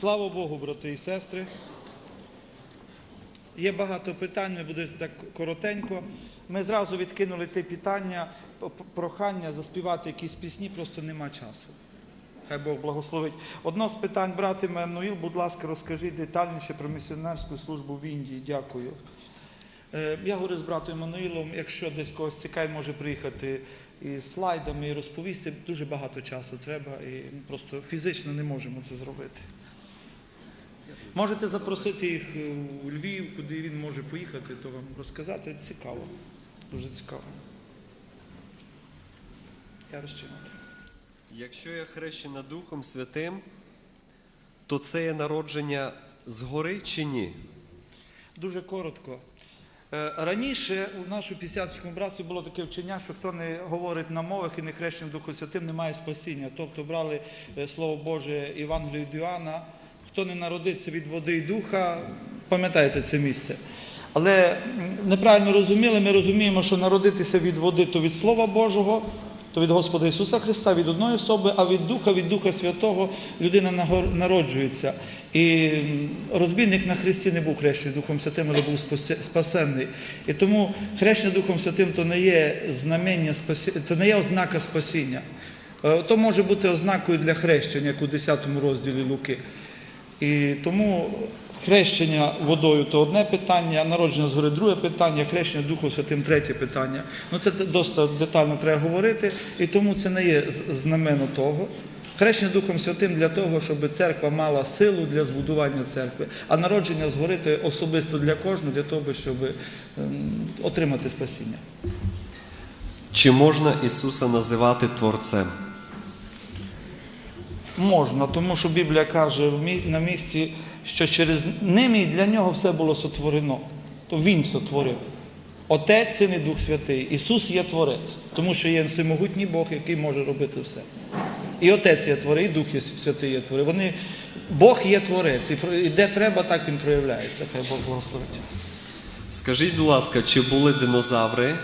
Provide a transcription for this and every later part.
Слава Богу, брати і сестри. Є багато питань, ми буде так коротенько. Ми зразу відкинули ті питання, прохання заспівати якісь пісні, просто нема часу. Хай Бог благословить. Одно з питань, брат Еммануїл, будь ласка, розкажіть детальніше про місіонерську службу в Індії. Дякую. Е, Я говорю з братом Еммануїлом, якщо десь когось цікавить, може приїхати із слайдами і розповісти. Дуже багато часу треба і просто фізично не можемо це зробити. Можете запросити їх е, у Львів, куди він може поїхати, то вам розказати. Цікаво. Дуже цікаво. Я розчинати. Якщо я хрещена Духом Святим, то це є народження згори чи ні? Дуже коротко. Е, Раніше у нашому пісятському братстві було таке вчення, що хто не говорить на мовах і не хрещений Духом Святим, не має спасіння. Тобто брали е, Слово Боже Євангелію від Іоанна, хто не народиться від води і духа, пам'ятаєте це місце. Але неправильно розуміли, ми розуміємо, що народитися від води то від Слова Божого, то від Господа Ісуса Христа, від одної особи, а від Духа, від Духа Святого людина народжується. І розбійник на Христі не був хрещений Духом Святим, але був спасенний. І тому хрещення Духом Святим то не є знамення то не є ознака спасіння. Е, То може бути ознакою для хрещення, як у 10 розділі Луки. І тому хрещення водою то одне питання, народження згори друге питання, хрещення Духом Святим третє питання. Ну це досить детально треба говорити, і тому це не є знамено того. Хрещення Духом Святим для того, щоб церква мала силу для збудування церкви, а народження згори то особисто для кожного, для того, щоб ем, отримати спасіння. Чи можна Ісуса називати Творцем? Можна, тому що Біблія каже на місці, що через ним і для нього все було сотворено. То Він сотворив. Отець, Син і Дух Святий. Ісус є Творець, тому що є всемогутній Бог, який може робити все. І Отець є Творець, і Дух є Святий є Творець. Вони, Бог є Творець, і де треба, так він проявляється. Хай Бог благословить. Скажіть, будь ласка, чи були динозаври?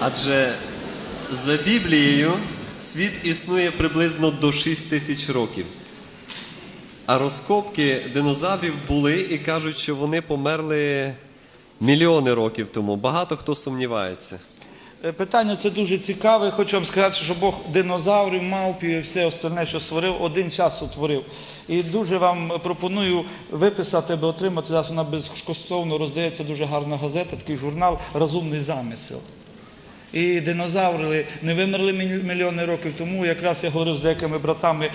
Адже за Біблією світ існує приблизно до 6 тисяч років. А розкопки динозаврів були і кажуть, що вони померли мільйони років тому. Багато хто сумнівається. Е, Питання це дуже цікаве. Хочу вам сказати, що Бог динозаврів, мавпів і все остальне, що створив, один час сотворив. І дуже вам пропоную виписати, аби отримати. Зараз вона безкоштовно роздається дуже гарна газета, такий журнал Розумний замисел. І динозаври не вимерли міль- мільйони років тому. Якраз я говорив з деякими братами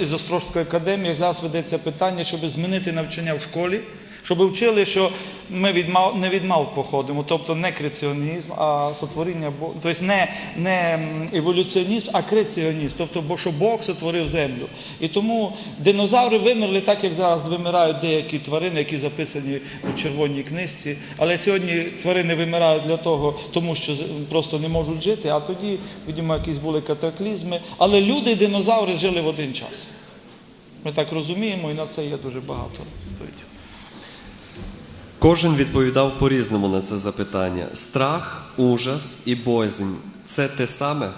з Острозької академії. Зараз ведеться питання, щоб змінити навчання в школі, щоб вчили, що ми від мав, не від мав походимо, тобто не креаціонізм, а сотворіння Бога. Тобто не, не еволюціонізм, а креаціонізм, тобто, бо що Бог сотворив землю. І тому динозаври вимерли так, як зараз вимирають деякі тварини, які записані у червоній книжці. Але сьогодні тварини вимирають для того, тому що просто не можуть жити, а тоді, видимо, якісь були катаклізми. Але люди і динозаври жили в один час. Ми так розуміємо, і на це є дуже багато відповідей. Кожен відповідав по-різному на це запитання. Страх, ужас і боязнь це те саме?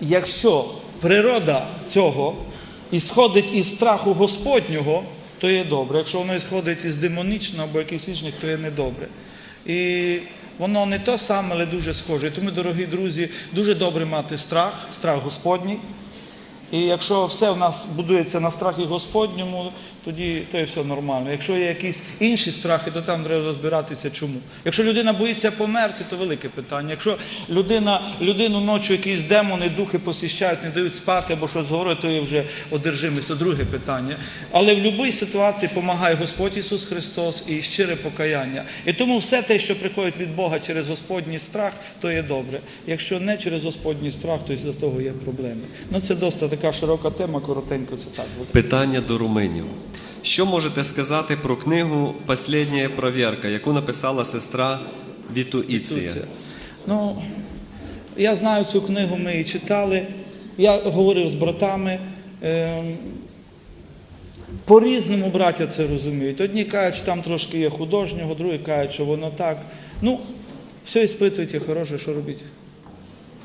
Якщо природа цього ісходить із страху Господнього, то є добре. Якщо воно ісходить із демонічного або якихось інших, то є недобре. І воно не то саме, але дуже схоже. Тому, дорогі друзі, дуже добре мати страх, страх Господній. І якщо все в нас будується на страхі Господньому, тоді то є все нормально. Якщо є якісь інші страхи, то там треба розбиратися чому. Якщо людина боїться померти, то велике питання. Якщо людина, людину ночі якісь демони, духи посіщають, не дають спати або щось говорить, то є вже одержимість, то друге питання. Але в будь-якій ситуації допомагає Господь Ісус Христос і щире покаяння. І тому все те, що приходить від Бога через Господній страх, то є добре. Якщо не через Господній страх, то із-за того є проблеми. Ну це досить така широка тема, коротенько це так буде. Питання до руминів. Що можете сказати про книгу «Последня проверка», яку написала сестра Вітуїція? Ну, я знаю цю книгу, ми її читали. Я говорив з братами. Ем, По-різному браття це розуміють. Одні кажуть, що там трошки є художнього, другі кажуть, що воно так. Ну, все іспитуйте, хороше, що робіть.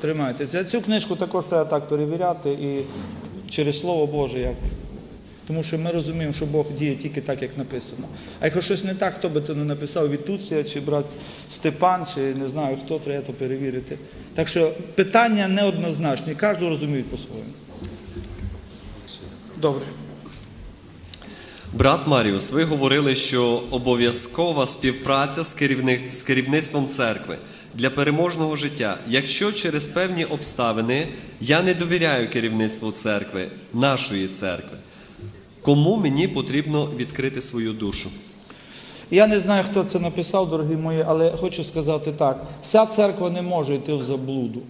Тримайтеся. Цю книжку також треба так перевіряти і через Слово Боже як. Тому що ми розуміємо, що Бог діє тільки так, як написано. А якщо щось не так, хто би то не написав Вітуція, чи брат Степан, чи не знаю хто, треба то перевірити. Так що питання неоднозначні, кожен розуміє по-своєму. Добре. Брат Маріус, ви говорили, що обов'язкова співпраця з, керівництвом церкви для переможного життя. Якщо через певні обставини я не довіряю керівництву церкви, нашої церкви, кому мені потрібно відкрити свою душу? Я не знаю, хто це написав, дорогі мої, але хочу сказати так: вся церква не може йти в заблуду.